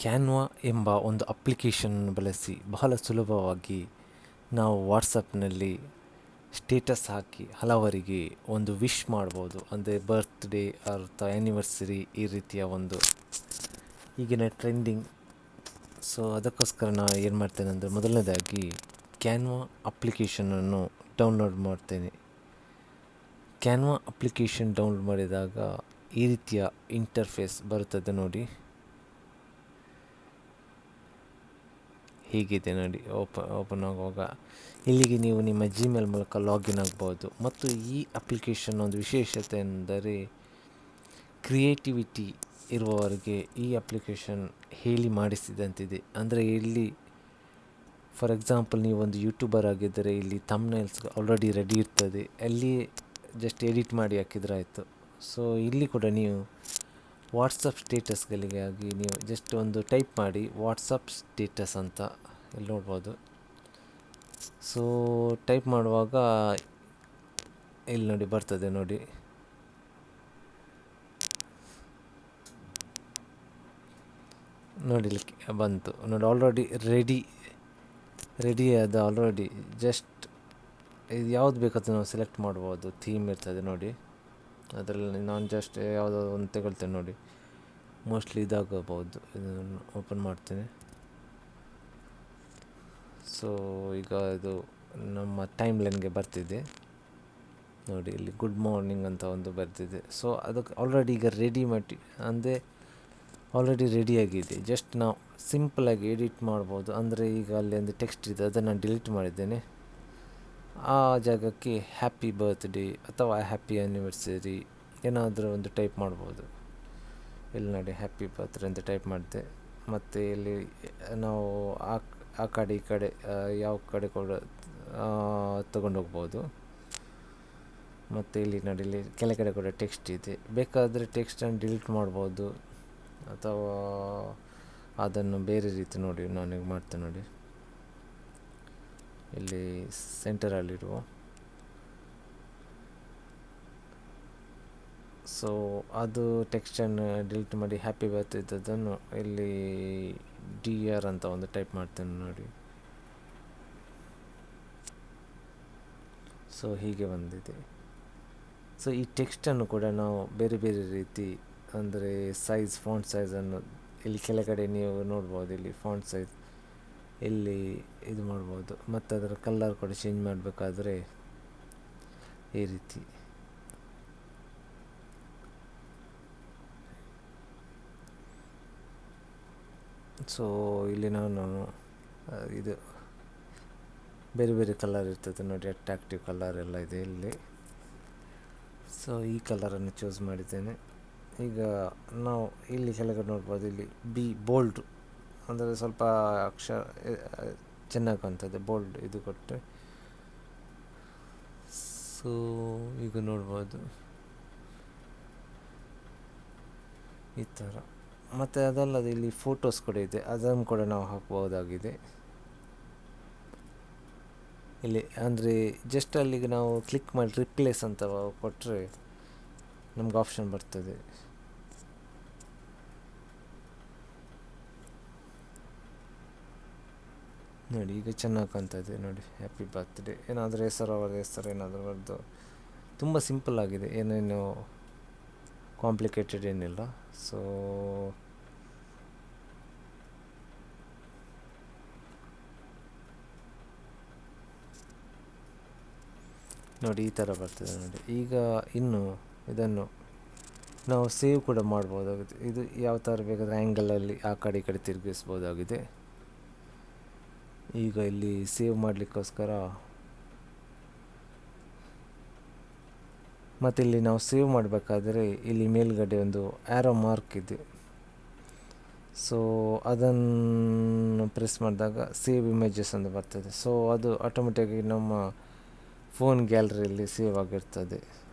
Canva ಎಂಬ ಒಂದು application ಬಳಸಿ ಬಹಳ ಸುಲಭವಾಗಿ ನಾವು ವಾಟ್ಸಪ್ನಲ್ಲಿ ಸ್ಟೇಟಸ್ ಹಾಕಿ ಹಲವರಿಗೆ ಒಂದು ವಿಶ್ ಮಾಡ್ಬೋದು. ಅಂದರೆ ಬರ್ತ್ಡೇ ಅರ್ಥ ಆ್ಯನಿವರ್ಸರಿ ಈ ರೀತಿಯ ಒಂದು ಈಗಿನ ಟ್ರೆಂಡಿಂಗ್. ಸೊ ಅದಕ್ಕೋಸ್ಕರ ನಾನು ಏನು ಮಾಡ್ತೇನೆ ಅಂದರೆ ಮೊದಲನೇದಾಗಿ ಕ್ಯಾನ್ವಾ ಅಪ್ಲಿಕೇಶನನ್ನು ಡೌನ್ಲೋಡ್ ಮಾಡ್ತೇನೆ. ಕ್ಯಾನ್ವಾ ಅಪ್ಲಿಕೇಶನ್ ಡೌನ್ಲೋಡ್ ಮಾಡಿದಾಗ ಈ ರೀತಿಯ ಇಂಟರ್ಫೇಸ್ ಬರುತ್ತದೆ ನೋಡಿ. ಹೀಗಿದೆ ನೋಡಿ ಓಪನ್ ಓಪನ್ ಆಗುವಾಗ. ಇಲ್ಲಿಗೆ ನೀವು ನಿಮ್ಮ ಜಿಮೇಲ್ ಮೂಲಕ ಲಾಗಿನ್ ಆಗ್ಬೋದು. ಮತ್ತು ಈ ಅಪ್ಲಿಕೇಶನ್ ಒಂದು ವಿಶೇಷತೆ ಎಂದರೆ ಕ್ರಿಯೇಟಿವಿಟಿ ಇರುವವರಿಗೆ ಈ ಅಪ್ಲಿಕೇಶನ್ ಹೇಳಿ ಮಾಡಿಸಿದಂತಿದೆ. ಅಂದರೆ ಇಲ್ಲಿ ಫಾರ್ ಎಕ್ಸಾಂಪಲ್ ಒಂದು ಯೂಟ್ಯೂಬರ್ ಆಗಿದ್ದರೆ, ಇಲ್ಲಿ ತಮ್ನೈಲ್ಸ್ ಆಲ್ರೆಡಿ ರೆಡಿ ಇರ್ತದೆ. ಅಲ್ಲಿ ಜಸ್ಟ್ ಎಡಿಟ್ ಮಾಡಿ ಹಾಕಿದ್ರೆ ಆಯಿತು. ಸೊ ಇಲ್ಲಿ ಕೂಡ ನೀವು ವಾಟ್ಸಪ್ ಸ್ಟೇಟಸ್ಗಳಿಗಾಗಿ ನೀವು ಜಸ್ಟ್ ಒಂದು ಟೈಪ್ ಮಾಡಿ ವಾಟ್ಸಪ್ ಸ್ಟೇಟಸ್ ಅಂತ ಇಲ್ಲಿ ನೋಡ್ಬೋದು. ಸೊ ಟೈಪ್ ಮಾಡುವಾಗ ಇಲ್ಲಿ ನೋಡಿ ಬರ್ತದೆ ನೋಡಿ. ನೋಡಿ ಬಂತು. ನೋಡಿ ಆಲ್ರೆಡಿ ರೆಡಿ ರೆಡಿ ಅದು ಆಲ್ರೆಡಿ ಜಸ್ಟ್ ಇದು ಯಾವ್ದು ಬೇಕಾದ್ರೂ ನಾವು ಸೆಲೆಕ್ಟ್ ಮಾಡ್ಬೋದು. ಥೀಮ್ ಇರ್ತದೆ ನೋಡಿ. ಅದರಲ್ಲಿ ನಾನು ಜಸ್ಟ್ ಯಾವುದೋ ಒಂದು ತಗೊಳ್ತೇನೆ ನೋಡಿ. ಮೋಸ್ಟ್ಲಿ ಇದಾಗಬಹುದು. ಇದನ್ನು ಓಪನ್ ಮಾಡ್ತೇನೆ. ಸೊ ಈಗ ಇದು ನಮ್ಮ ಟೈಮ್ ಲೈನ್ಗೆ ಬರ್ತಿದೆ. ನೋಡಿ, ಇಲ್ಲಿ ಗುಡ್ ಮಾರ್ನಿಂಗ್ ಅಂತ ಒಂದು ಬರ್ತಿದೆ. ಸೊ ಅದಕ್ಕೆ ಆಲ್ರೆಡಿ ಈಗ ರೆಡಿ ಮಾಡಿ, ಅಂದರೆ ಆಲ್ರೆಡಿ ರೆಡಿಯಾಗಿದೆ ಜಸ್ಟ್ ನಾವು ಸಿಂಪಲಾಗಿ ಎಡಿಟ್ ಮಾಡ್ಬೋದು. ಅಂದರೆ ಈಗ ಅಲ್ಲಿ ಒಂದು ಟೆಕ್ಸ್ಟ್ ಇದೆ, ಅದನ್ನು ಡಿಲೀಟ್ ಮಾಡಿದ್ದೇನೆ. ಆ ಜಾಗಕ್ಕೆ ಹ್ಯಾಪಿ ಬರ್ತ್ಡೇ ಅಥವಾ ಹ್ಯಾಪಿ ಆ್ಯನಿವರ್ಸರಿ ಏನಾದರೂ ಒಂದು ಟೈಪ್ ಮಾಡ್ಬೋದು. ಇಲ್ಲಿ ನೋಡಿ ಹ್ಯಾಪಿ ಬರ್ತ್ಡೇ ಅಂತ ಟೈಪ್ ಮಾಡಿದೆ. ಮತ್ತು ಇಲ್ಲಿ ನಾವು ಆ ಆ ಕಡೆ ಈ ಕಡೆ ಯಾವ ಕಡೆ ಕೂಡ ಹೋಗ್ಬೋದು ಮತ್ತು ಇಲ್ಲಿ ನೋಡಿ, ಇಲ್ಲಿ ಕೆಳಗಡೆ ಕೂಡ ಟೆಕ್ಸ್ಟ್ ಇದೆ. ಬೇಕಾದರೆ ಟೆಕ್ಸ್ಟನ್ನು ಡಿಲೀಟ್ ಮಾಡ್ಬೋದು. ಅಥವಾ ಅದನ್ನು ಬೇರೆ ರೀತಿ ನೋಡಿ ನಾನೀಗ ಮಾಡ್ತೇನೆ ನೋಡಿ. ಇಲ್ಲಿ ಸೆಂಟರಲ್ಲಿರುವ ಸೊ ಅದು ಟೆಕ್ಸ್ಟನ್ನು ಡಿಲೀಟ್ ಮಾಡಿ ಹ್ಯಾಪಿ ಬರ್ತ್ ಇದ್ದದನ್ನು ಇಲ್ಲಿ ಡಿ ಆರ್ ಅಂತ ಒಂದು ಟೈಪ್ ಮಾಡ್ತೇನೆ ನೋಡಿ. ಸೊ ಹೀಗೆ ಬಂದಿದೆ. ಸೊ ಈ ಟೆಕ್ಸ್ಟನ್ನು ಕೂಡ ನಾವು ಬೇರೆ ಬೇರೆ ರೀತಿ ಅಂದರೆ ಸೈಜ್ ಫಾಂಟ್ ಸೈಜನ್ನು ಇಲ್ಲಿ ಕೆಳಗಡೆ ನೀವು ನೋಡ್ಬೋದು ಇಲ್ಲಿ ಫಾಂಟ್ ಸೈಜ್ ಇಲ್ಲಿ ಇದು ಮಾಡ್ಬೋದು. ಮತ್ತು ಅದರ ಕಲ್ಲರ್ ಕೂಡ ಚೇಂಜ್ ಮಾಡಬೇಕಾದ್ರೆ ಈ ರೀತಿ. ಸೊ ಇಲ್ಲಿ ನಾನು ಇದು ಬೇರೆ ಬೇರೆ ಕಲರ್ ಇರ್ತದೆ ನೋಡಿ ಅಟ್ರಾಕ್ಟಿವ್ ಕಲರ್ ಎಲ್ಲ ಇದೆ ಇಲ್ಲಿ. ಸೊ ಈ ಕಲರನ್ನು ಚೂಸ್ ಮಾಡಿದ್ದೇನೆ. ಈಗ ನಾವು ಇಲ್ಲಿ ಕೆಳಗಡೆ ನೋಡ್ಬೋದು, ಇಲ್ಲಿ ಬಿ ಬೋಲ್ಡ್ ಅಂದರೆ ಸ್ವಲ್ಪ ಅಕ್ಷರ ಚೆನ್ನಾಗಿ ಕಾಣ್ತದೆ ಬೋಲ್ಡ್ ಇದು ಕೊಟ್ಟರೆ. ಸೊ ಈಗ ನೋಡ್ಬೋದು. ಈ ಥರ. ಮತ್ತು ಅದಲ್ಲದೆ ಇಲ್ಲಿ ಫೋಟೋಸ್ ಕೂಡ ಇದೆ. ಅದನ್ನು ಕೂಡ ನಾವು ಹಾಕ್ಬೋದಾಗಿದೆ. ಇಲ್ಲಿ, ಅಂದರೆ ಜಸ್ಟ್ ಅಲ್ಲಿಗೆ ನಾವು ಕ್ಲಿಕ್ ಮಾಡಿ ರಿಪ್ಲೇಸ್ ಅಂತ ಕೊಟ್ಟರೆ ನಮ್ಗೆ ಆಪ್ಷನ್ ಬರ್ತದೆ. ನೋಡಿ, ಈಗ ಚೆನ್ನಾಗಿ ಕಾಣ್ತಾ ಇದೆ ನೋಡಿ ಹ್ಯಾಪಿ ಬರ್ತ್ಡೇ ಏನಾದರೂ ಹೆಸರು ಅವರ ಹೆಸರು ಏನಾದರೂ ಅವ್ರದ್ದು. ತುಂಬ ಸಿಂಪಲ್ ಆಗಿದೆ, ಏನೇನು ಕಾಂಪ್ಲಿಕೇಟೆಡ್ ಏನಿಲ್ಲ. ಸೊ ನೋಡಿ, ಈ ಥರ ಬರ್ತದೆ ನೋಡಿ. ಈಗ ಇನ್ನು ಇದನ್ನು ನಾವು ಸೇವ್ ಕೂಡ ಮಾಡ್ಬೋದಾಗುತ್ತೆ ಇದು ಯಾವ ಥರ ಬೇಕಾದರೆ ಆ್ಯಂಗಲಲ್ಲಿ ಆ ಕಡೆ, ಈ ಕಡೆ ತಿರುಗಿಸ್ಬೋದಾಗಿದೆ. ಈಗ ಇಲ್ಲಿ ಸೇವ್ ಮಾಡಲಿಕ್ಕೋಸ್ಕರ ಮತ್ತು ಇಲ್ಲಿ ನಾವು ಸೇವ್ ಮಾಡಬೇಕಾದ್ರೆ ಇಲ್ಲಿ ಮೇಲ್ಗಡೆ ಒಂದು ಆ್ಯರೋ ಮಾರ್ಕ್ ಇದೆ. ಸೊ ಅದನ್ನು ಪ್ರೆಸ್ ಮಾಡಿದಾಗ ಸೇವ್ ಇಮೇಜಸ್ ಅಂತ ಬರ್ತದೆ. ಸೊ ಅದು ಆಟೋಮೆಟಿಕಾಗಿ ನಮ್ಮ ಫೋನ್ ಗ್ಯಾಲರಿಯಲ್ಲಿ ಸೇವ್ ಆಗಿರ್ತದೆ.